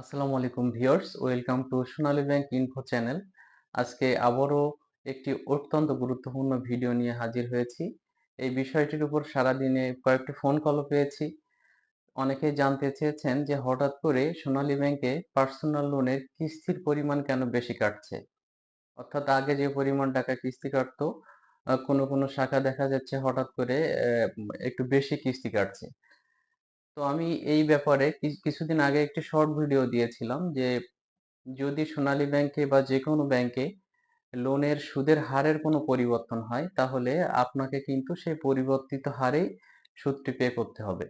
আসসালামু আলাইকুম viewers, welcome to Sonali bank info channel. আজকে আবারও একটি অত্যন্ত গুরুত্বপূর্ণ ভিডিও নিয়ে হাজির হয়েছি। এই বিষয়টির উপর সারাদিনে কয়েকটি ফোন কলও পেয়েছি। অনেকেই জানতে চেয়েছেন যে হঠাৎ করে সোনালী ব্যাংকে পার্সোনাল লোনের কিস্তির পরিমাণ কেন বেশি কাটছে? অর্থাৎ আগে যে পরিমাণ টাকা কিস্তি কাটতো কোনো কোনো শাখা দেখা যাচ্ছে হঠাৎ করে একটু বেশি কিস্তি কাটছে। তো আমি এই ব্যাপারে কিছুদিন আগে একটি শর্ট ভিডিও দিয়েছিলাম যে, যদি সোনালী ব্যাংকে বা যে কোনো ব্যাংকে লোনের সুদের হারের কোনো পরিবর্তন হয়, তাহলে আপনাকে কিন্তু সেই পরিবর্তিত হারেই সুদটি পে করতে হবে।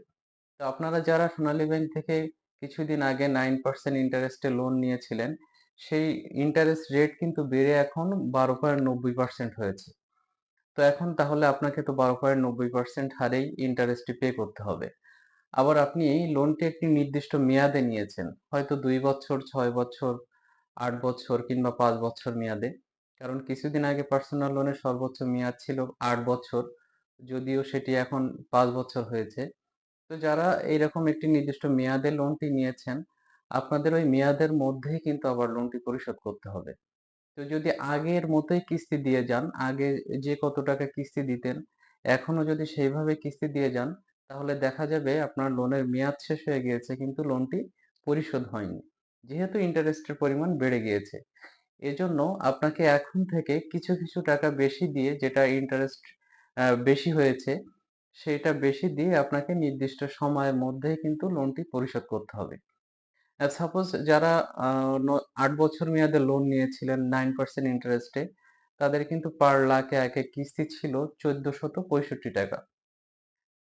তো আপনারা যারা সোনালী ব্যাংক থেকে কিছুদিন আগে নাইন পার্সেন্ট ইন্টারেস্টে লোন নিয়েছিলেন, সেই ইন্টারেস্ট রেট কিন্তু বেড়ে এখন বারো পয়েন্ট নব্বই পার্সেন্ট হয়েছে। তো এখন তাহলে আপনাকে তো বারো পয়েন্ট নব্বই পার্সেন্ট হারেই ইন্টারেস্টটি পে করতে হবে। আবার আপনি লোনটি একটি নির্দিষ্ট মেয়াদে নিয়েছেন। হয়তো দুই বছর, ছয় বছর, আট বছর কিংবা পাঁচ বছর মেয়াদে। কারণ কিছুদিন আগে পার্সোনাল লোনের সর্বোচ্চ মেয়াদ ছিল আট বছর, যদিও সেটি এখন পাঁচ বছর হয়েছে। তো যারা এইরকম একটি নির্দিষ্ট মেয়াদে লোনটি নিয়েছেন, আপনাদের ওই মেয়াদের মধ্যেই কিন্তু আবার লোনটি পরিশোধ করতে হবে। তো যদি আগের মতোই কিস্তি দিয়ে যান, আগে যে কত টাকা কিস্তি দিতেন এখনও যদি সেইভাবে কিস্তি দিয়ে যান তাহলে দেখা যাবে আপনার লোনের মেয়াদ শেষ হয়ে গিয়েছে, কিন্তু লোনটি পরিশোধ হয়নি। যেহেতু ইন্টারেস্টের পরিমাণ বেড়ে গিয়েছে, এজন্য আপনাকে এখন থেকে কিছু কিছু টাকা বেশি দিয়ে যেটা ইন্টারেস্ট বেশি হয়েছে, সেটা বেশি দিয়ে আপনাকে নির্দিষ্ট সময়ের মধ্যেই কিন্তু লোনটি পরিশোধ করতে হবে। সাপোজ যারা আট বছর মেয়াদে লোন নিয়েছিলেন নাইন পার্সেন্ট ইন্টারেস্টে তাদের কিন্তু পার লাখে এক কিস্তি ছিল চোদ্দশত পঁয়ষট্টি টাকা।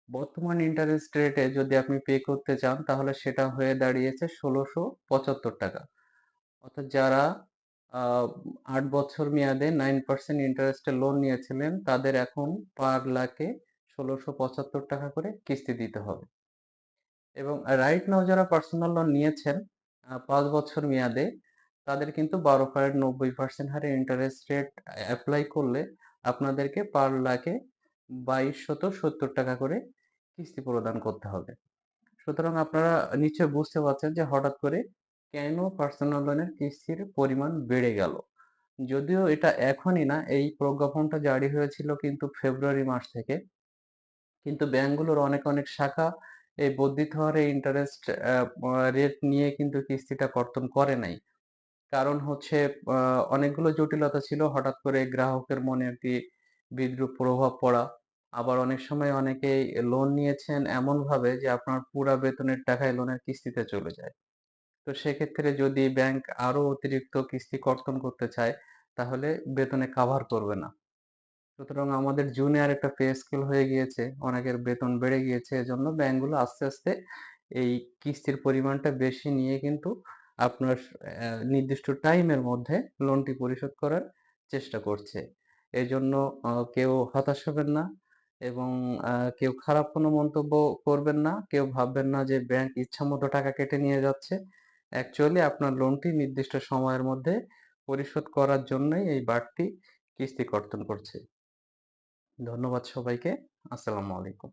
বর্তমান ইন্টারেস্ট রেটে যদি আপনি পে করতে চান, তাহলে সেটা হয়ে দাঁড়িয়েছে ষোলোশো পঁচাত্তর টাকা। অর্থাৎ যারা আট বছর মেয়াদে নাইন পার্সেন্ট ইন্টারেস্টে লোন নিয়েছিলেন, তাদের এখন পার লাখে ষোলোশো পঁচাত্তর টাকা করে কিস্তি দিতে হবে। এবং রাইট নাও যারা পার্সোনাল লোন নিয়েছেন পাঁচ বছর মেয়াদে, তাদের কিন্তু বারো পয়েন্ট নব্বই পার্সেন্ট হারে ইন্টারেস্ট রেট অ্যাপ্লাই করলে আপনাদেরকে পার লাখে বাইশ শত সত্তর টাকা করে কিস্তি প্রদান করতে হবে। সুতরাং আপনারা নিশ্চয় বুঝতে পারছেন যে হঠাৎ করে কেন পার্সোনাল লোনের কিস্তির পরিমাণ বেড়ে গেল। যদিও এটা এখনই না, এই প্রজ্ঞাপনটা জারি হয়েছিল কিন্তু ফেব্রুয়ারি মাস থেকে। কিন্তু ব্যাংকগুলোর অনেক অনেক শাখা এই বর্ধিত হারে ইন্টারেস্ট রেট নিয়ে কিন্তু কিস্তিটা কর্তন করে নাই। কারণ হচ্ছে অনেকগুলো জটিলতা ছিল, হঠাৎ করে গ্রাহকের মনে একটি বিদ্রূপ প্রভাব পড়া। আবার অনেক সময় অনেকেই লোন নিয়েছেন এমন ভাবে যে আপনার পুরা বেতনের টাকায় লোনের কিস্তিতে চলে যায়। তো সেক্ষেত্রে যদি ব্যাংক আরও অতিরিক্ত কিস্তি কর্তন করতে চায়, তাহলে বেতনে কাভার করবে না। সুতরাং আমাদের জুনে আর একটা পে স্কেল হয়ে গিয়েছে, অনেকের বেতন বেড়ে গিয়েছে, এজন্য ব্যাংকগুলো আস্তে আস্তে এই কিস্তির পরিমাণটা বেশি নিয়ে কিন্তু আপনার নির্দিষ্ট টাইমের মধ্যে লোনটি পরিশোধ করার চেষ্টা করছে। এই জন্য কেউ হতাশ হবেন না। এবং কেউ খারাপ কোনো মন্তব্য করবেন না, কেউ ভাববেন না যে ব্যাংক ইচ্ছামতো টাকা কেটে নিয়ে যাচ্ছে। অ্যাকচুয়ালি আপনার লোনটি নির্দিষ্ট সময়ের মধ্যে পরিশোধ করার জন্যই এই বাড়তি কিস্তি কর্তন করছে। ধন্যবাদ সবাইকে। আসসালামু আলাইকুম।